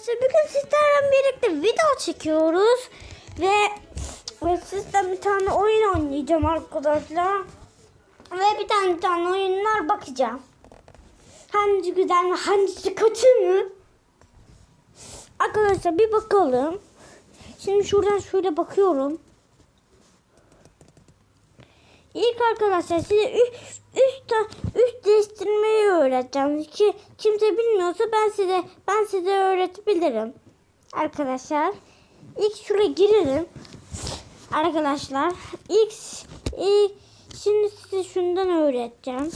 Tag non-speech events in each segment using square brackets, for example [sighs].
İşte bugün sizlerle birlikte video çekiyoruz ve, ve sizden bir tane oyun oynayacağım arkadaşlar. Ve bir tane tane oyunlar bakacağım. Hangisi güzel mi, hangisi kötü mü? Arkadaşlar bir bakalım. Şimdi şuradan şöyle bakıyorum. İlk arkadaşlar size üst, üst, üst değiştirmeyi öğreteceğim. Ki kimse bilmiyorsa ben size ben size öğretebilirim. Arkadaşlar ilk şuraya girelim. Arkadaşlar ilk, ilk şimdi size şundan öğreteceğim.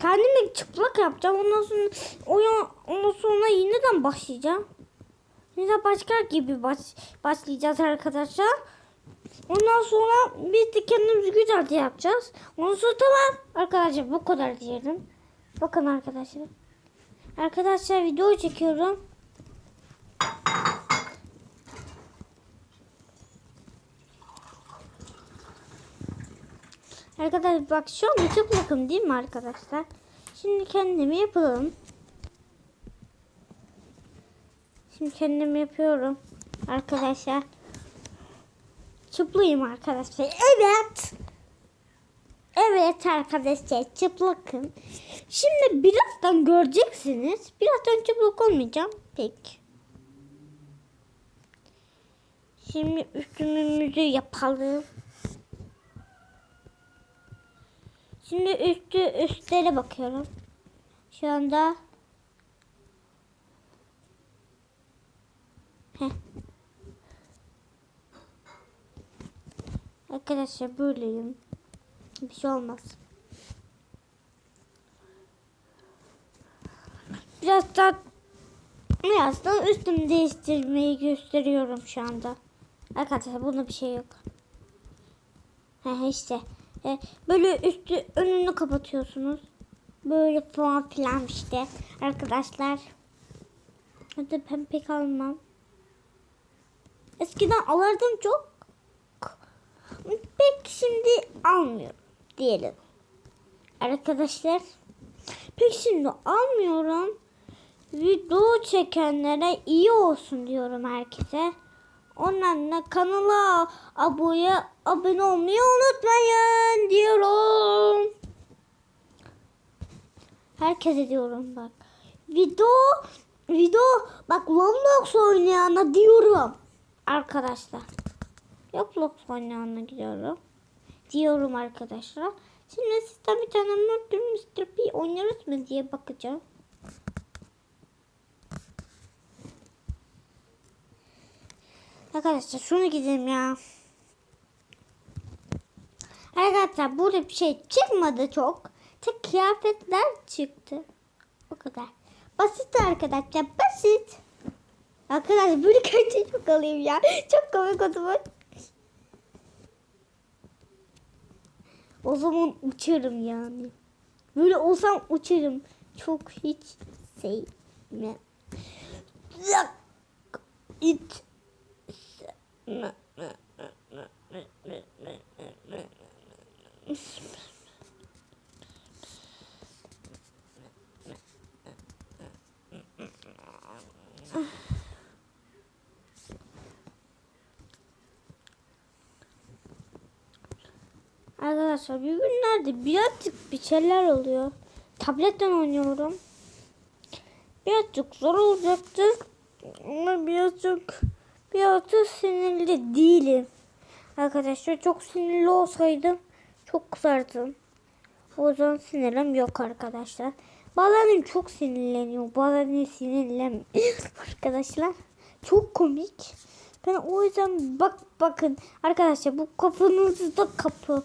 Kendimi çıplak yapacağım. Ondan sonra oyun ondan sonra yeniden başlayacağım. Yine başka gibi baş, başlayacağız arkadaşlar. Ondan sonra biz de kendimizi güzelce yapacağız. Ondan sonra tamam arkadaşlar bu kadar diyelim. Bakın arkadaşlar. Arkadaşlar video çekiyorum. Arkadaşlar bak şu an çok yakın değil mi arkadaşlar? Şimdi kendimi yapalım. Şimdi kendimi yapıyorum arkadaşlar. Çıplıyım arkadaşlar. Evet. Evet arkadaşlar çıplakım. Şimdi birazdan göreceksiniz. Birazdan çıplak olmayacağım. Peki. Şimdi üstümümüzü yapalım. Şimdi üstü üstlere bakıyorum. Şu anda Heh. Arkadaşlar böyleyim. Bir şey olmaz. Biraz daha biraz daha üstümü değiştirmeyi gösteriyorum şu anda. Arkadaşlar bunda bir şey yok. He işte. E, böyle üstü önünü kapatıyorsunuz. Böyle falan filan işte. Arkadaşlar. Hadi ben pek almam. Eskiden alırdım çok. Pek şimdi almıyorum diyelim. Arkadaşlar pek şimdi almıyorum. Video çekenlere iyi olsun diyorum herkese. Ondan da kanala abone, abone olmayı unutmayın diyorum. Herkese diyorum bak. Video video bak Roblox oynayana diyorum. Arkadaşlar. Roblox oynayana gidiyorum. Diyorum arkadaşlar. Şimdi sizden bir tane Murder Mr. P oynarız mı diye bakacağım. Arkadaşlar şunu gidelim ya. Arkadaşlar burada bir şey çıkmadı çok. Tek kıyafetler çıktı. O kadar. Basit arkadaşlar basit. Arkadaşlar böyle [laughs] kaçı çok alayım ya. Çok komik oldu. O zaman uçarım yani. Böyle olsam uçarım. Çok hiç sevmem. It. Arkadaşlar bugünlerde birazcık bir şeyler oluyor. Tabletten oynuyorum. Birazcık zor olacaktı. Ama birazcık birazcık sinirli değilim. Arkadaşlar çok sinirli olsaydım çok kızardım. O yüzden sinirim yok arkadaşlar. Bazen çok sinirleniyor. Bazen sinirlenmiyor. [laughs] arkadaşlar çok komik. Ben o yüzden bak bakın arkadaşlar bu kafanızda kapı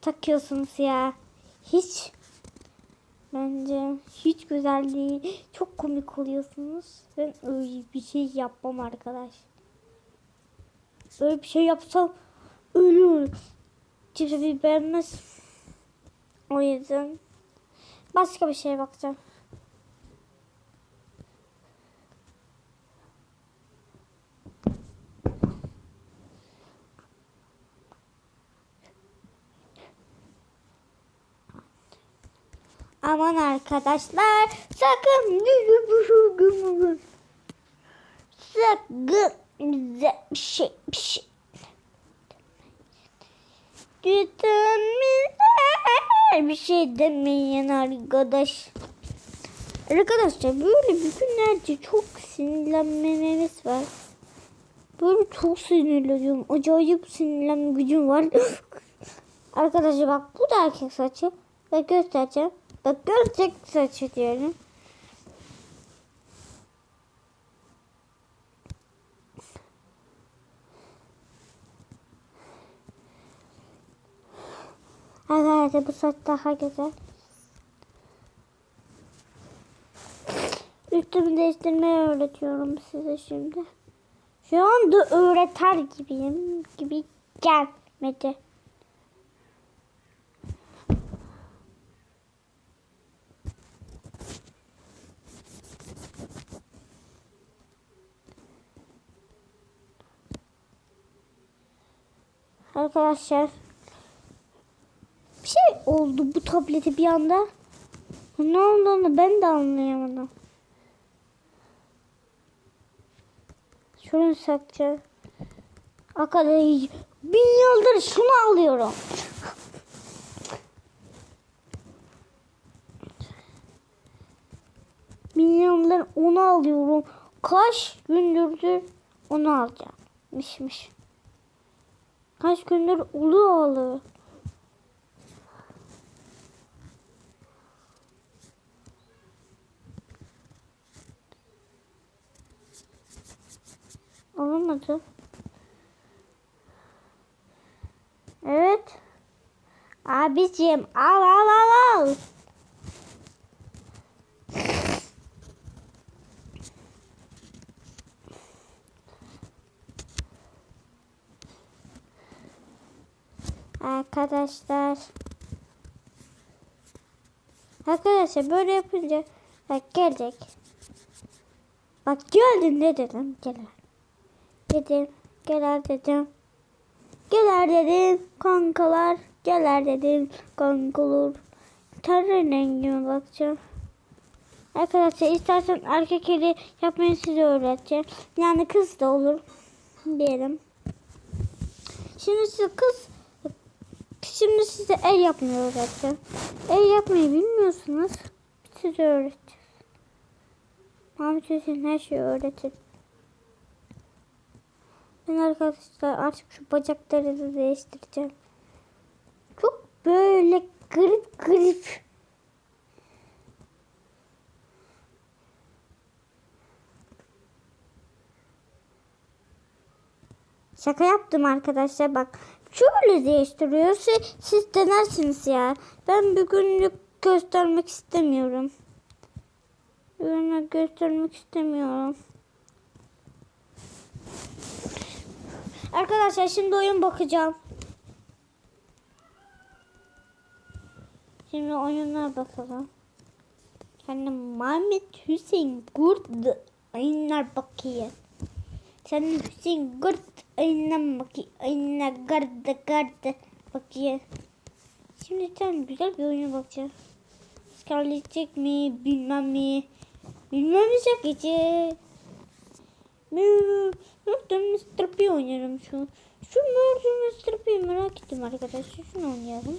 takıyorsunuz ya. Hiç bence hiç güzel değil. Çok komik oluyorsunuz. Ben öyle bir şey yapmam arkadaş. Böyle bir şey yapsam ölür. Kimse bir beğenmez. O yüzden başka bir şeye bakacağım. Aman arkadaşlar sakın sakın bir şey bir şey bir şey demeyin arkadaş. Arkadaşlar böyle bugünlerde çok sinirlenmemiz var. Böyle çok sinirleniyorum. Acayip sinirlenme gücüm var. [laughs] Arkadaşlar bak bu da erkek saçı. Ve göstereceğim. Bak gerçek saçı diyorum. Arkadaşlar bu saç daha güzel. Üstümü değiştirmeyi öğretiyorum size şimdi. Şu anda öğreter gibiyim gibi gelmedi. Arkadaşlar bir şey oldu bu tablete bir anda. Ne olduğunu ben de anlayamadım. Şunu sakacağım. Arkadaşlar bin yıldır şunu alıyorum. Bin yıldır onu alıyorum. Kaç gündürdür onu alacağım. Mişmiş. Kaç gündür oluyor alıyor. Olmadı. Evet. Abiciğim al al al al. Arkadaşlar. Arkadaşlar böyle yapınca bak gelecek. Bak geldin ne dedim gelir. Dedim gelir dedim. Gelir dedim kankalar. Gelir dedim kankalar. Tarı rengime bakacağım. Arkadaşlar istersen erkek eli yapmayı size öğreteceğim. Yani kız da olur diyelim. Şimdi size kız Şimdi size el yapmayı öğreteceğim. El yapmayı bilmiyorsunuz. Size öğreteceğiz. Mahmut Hüseyin her şeyi öğretir. Ben arkadaşlar artık şu bacakları da değiştireceğim. Çok böyle garip garip. Şaka yaptım arkadaşlar bak. Şöyle değiştiriyor. Siz, denersiniz ya. Ben bugünlük göstermek istemiyorum. Bugünlük göstermek istemiyorum. Arkadaşlar şimdi oyun bakacağım. Şimdi oyunlara bakalım. Kendi Mehmet Hüseyin Gurt oyunlar bakayım. Sen Hüseyin Gurt oyundan bakayım. Oyunlar gardı gardı bakayım. Şimdi sen güzel bir oyuna bakacağım. Scarlet mi bilmem mi. Bilmem mi çekecek. Ben Mr. P oynarım şu. Şu Mr. P merak ettim arkadaşlar. Şunu oynayalım.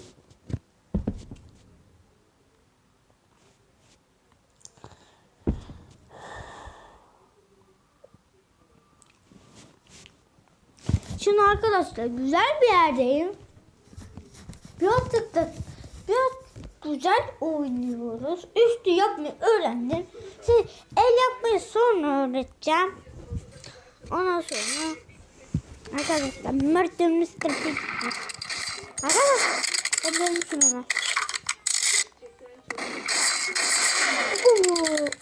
Şimdi arkadaşlar güzel bir yerdeyim. Birazcık da biraz güzel oynuyoruz. Üstü yapmayı öğrendim. Size el yapmayı sonra öğreteceğim. Ondan sonra arkadaşlar Murder Mr. Pig. Arkadaşlar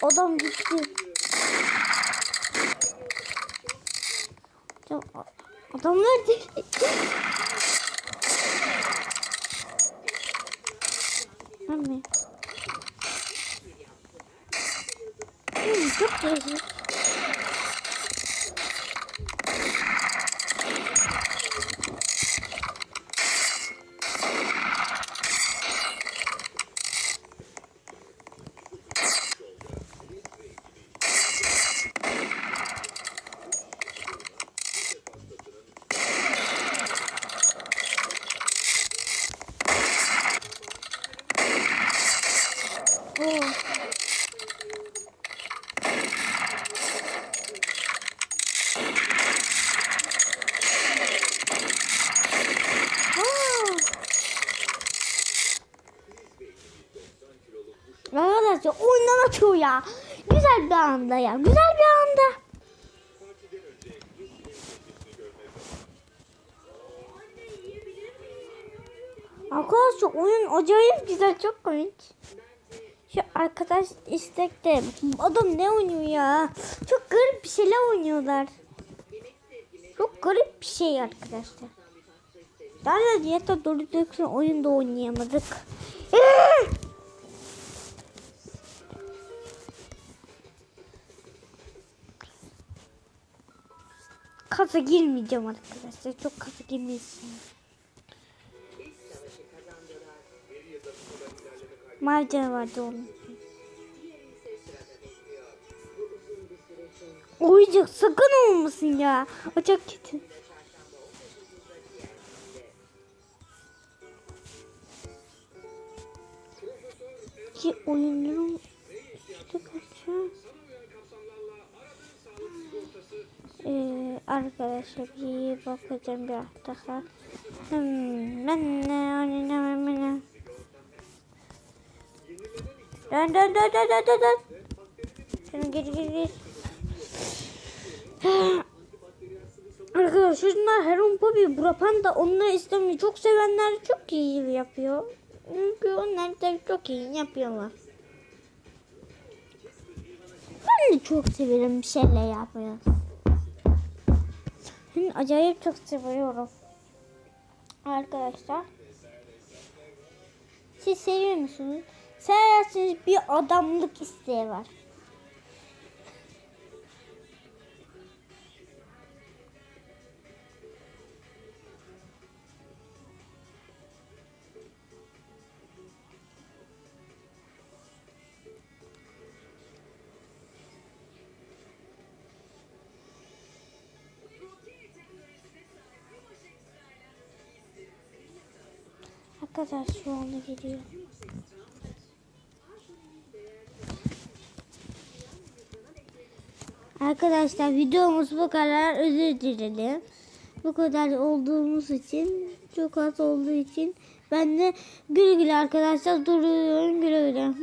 adam gitti. Adam, Ne Oh. Arkadaşlar oyundan atıyor ya. Güzel bir anda ya. Güzel bir anda. Arkadaşlar oyun acayip güzel çok komik. Şu arkadaş istekte adam ne oynuyor ya? Çok garip bir şeyler oynuyorlar. Çok garip bir şey arkadaşlar. Derler diyete duracaksın oyunda oynayamadık. Kasa girmeyeceğim arkadaşlar. Çok kasa girmesin. Marca vardı onun. Oyuncak sakın olmasın ya. O çok kötü. Ki oyunların işte kaçıyor. Ee, arkadaşlar bir bakacağım bir daha. Hmm, ben ne oynamam ben. Dön dön dön dön dön dön dön. Şunu geri geri geri. [sighs] Arkadaşlar şunlar Heron Bobby, Brapanda onları istemeyi çok sevenler çok iyi yapıyor. Çünkü onlar da çok iyi yapıyorlar. Ben de çok severim bir şeyler yapmayı. Ben acayip çok seviyorum. Arkadaşlar. Siz seviyor musunuz? Severseniz bir adamlık isteği var. Arkadaşlar şu anda geliyor. Arkadaşlar videomuz bu kadar. Özür dilerim. Bu kadar olduğumuz için çok az olduğu için ben de güle güle arkadaşlar duruyorum güle güle.